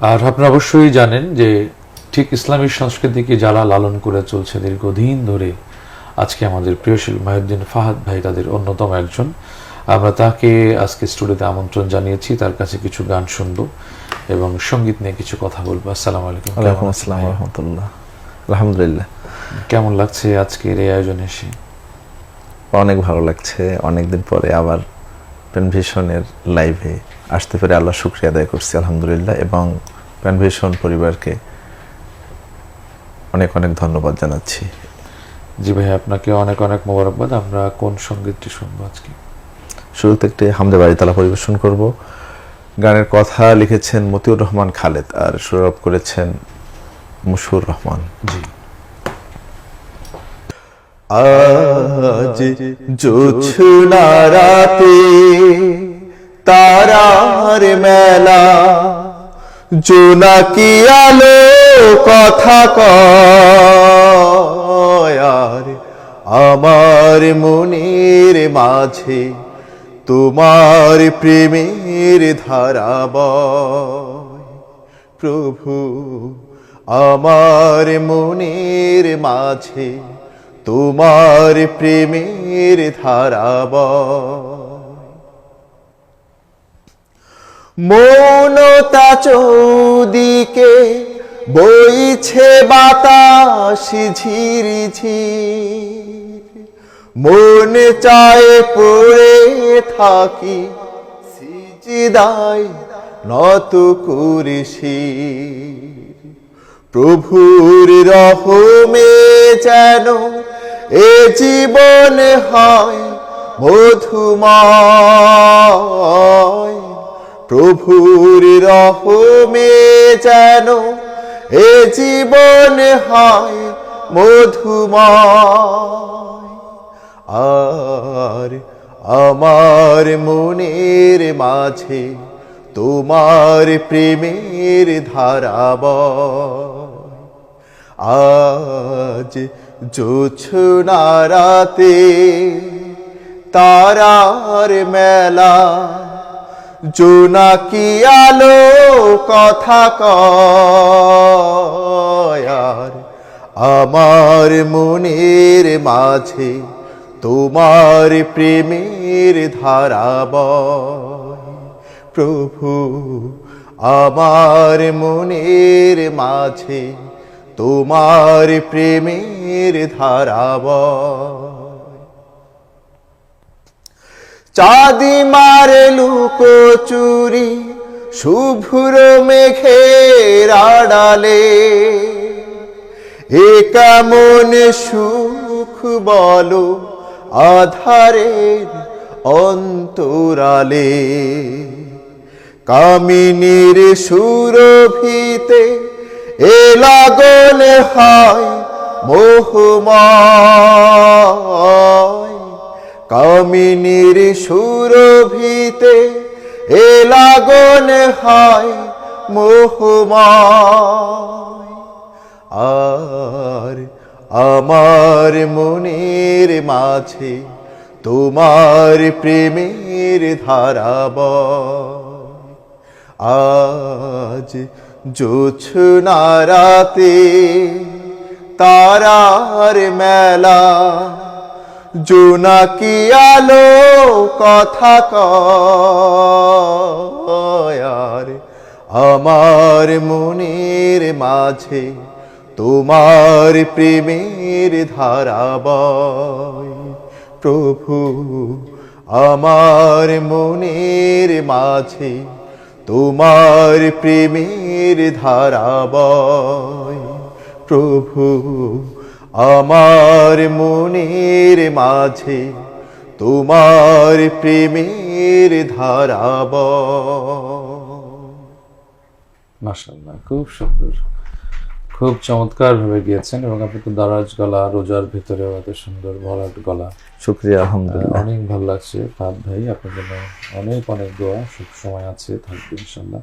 আর আপনারা অবশ্যই জানেন যে ঠিক ইসলামিক সংস্কৃতিকে যারা লালন করে চলছে দীর্ঘদিন ধরে আজকে আমাদের প্রিয় শিল্পী মাহিউদ্দিন ফাহাদ ভাই তাদের অন্যতম একজন। আমরা তাকে আজকে স্টুডিওতে আমন্ত্রণ জানিয়েছি তার কাছে কিছু গান শুনব এবং সংগীত নিয়ে কিছু কথা বলব। আসসালামু আলাইকুম। কেমন ওয়ালাইকুম আসসালাম রহমতুল্লাহ। আলহামদুলিল্লাহ। কেমন লাগছে আজকের এই আয়োজনে এসে? অনেক ভালো লাগছে। অনেকদিন পরে আবার পেনভিশনের লাইভে আসতে পেরে আল্লাহ শুক্রিয়া আদায় করছি আলহামদুলিল্লাহ। এবং পেনভিশন পরিবারকে অনেক অনেক ধন্যবাদ জানাচ্ছি। জি ভাই আপনাকে অনেক অনেক মোবারকবাদ। আমরা কোন সঙ্গীতটি শুনব আজকে? শুরুতে একটি হামদে বাড়িতালা পরিবেশন করব। গানের কথা লিখেছেন মতিউর রহমান খালেদ আর সুরভ করেছেন মুশুর রহমান। জি। আজ জোছনা রাতে তারার মেলা। জোনাকি আলো কথা কয় আমার মনের মাঝে তোমার প্রেমের ধারা বয়। প্রভু, আমার মনের মাঝে তোমার প্রেমের ধারাব মৌনতা চৌদিকে বইছে বাতাস ঝিরি মন চায় পড়ে থাকি, সিজিদায় নত করে শির প্রভুর রহমে যেন এ জীবন হয় মধুময়। প্রভুর রহমে যেন এ জীবন হয় মধুময়। আর আমার মনের মাঝে তোমার প্রেমের ধারাব আজ জোছনা রাতে তারার মেলা জোনাকি আলো? কথা কয়ার আমার মনের মাঝে তোমার প্রেমের ধারাবয় প্রভু, আমার মনের মাঝে তোমার প্রেমের ধারাবয় চাঁদি মারে লুকো চুরি, শুভ্র মেঘের আড়ালে। এ কেমন সুখ বলো আধারের অন্তরালে। কামিনীর সুরভিতে এ লাগন হয় মোহময়। কামিনীর সুরভিতে এ লাগন হয় মোহময়। আর আমার মনের মাঝে তোমার প্রেমের ধারাব আজ জোছনা রাতে তারার মেলা জোনাকি আলো, কথা কয়ার আমার মনের মাঝে তোমার প্রেমের ধারাবয় প্রভু, আমার মনের মাঝে তোমার প্রেমের ধারাবয় প্রভু আমার মনের মাঝে তোমার প্রেমের ধারাবয় মাশাআল্লাহ খুব সুন্দর। খুব চমৎকার ভাবে গিয়েছেন এবং আপনি তো দারাজ গলা রোজার ভিতরেও এত সুন্দর ভরাট গলা। শুক্রিয়া আলহামদুলিল্লাহ। অনেক ভালো লাগছে ফাদ ভাই আপনার জন্য অনেক অনেক দোয়া সব সময় আছে থাকবে ইনশাল্লাহ